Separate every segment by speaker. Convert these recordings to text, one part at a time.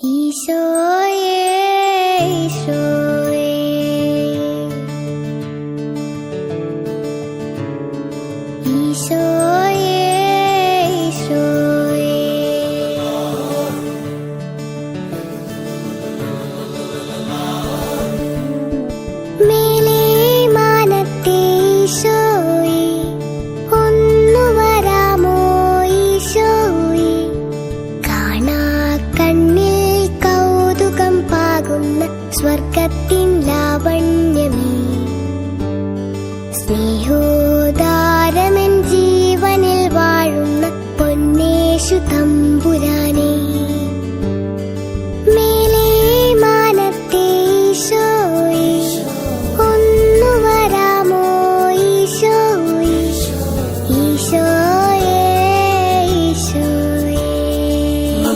Speaker 1: ഈശോയേ ഈശോയേ സ്നേഹോദാരമൻ ജീവനിൽ വാഴുന്ന പൊന്നേശു തമ്പുരാനേ മേലേ മാനത്തെ ഈശോയേ ഒന്നു വരാമോ ഈശോയേ ഈശോയേ ഈശോയേ നീ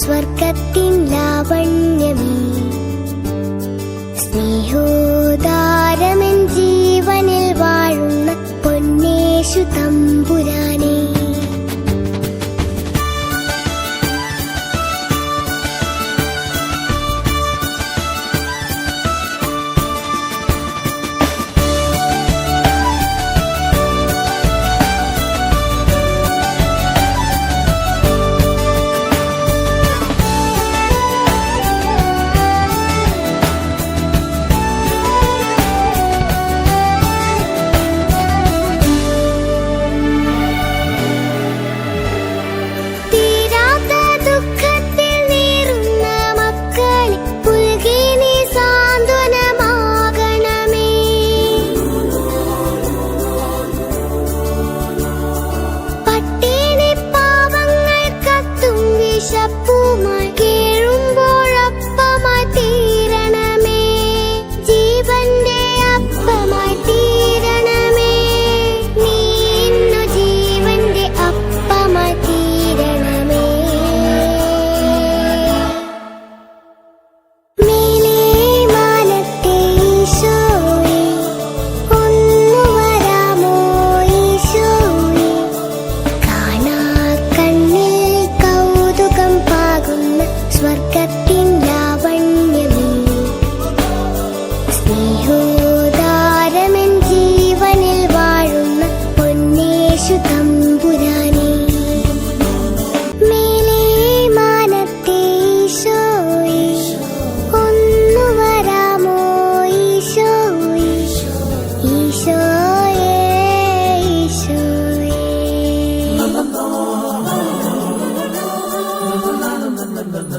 Speaker 1: സ്വർഗത്തിൻ ലാവണ്യമേ. സ്നേഹോദാരമൻ ജീവനിൽ വാഴുന്ന പൊന്നേശു തമ്പുരാനേ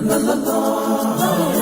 Speaker 1: No, no, no.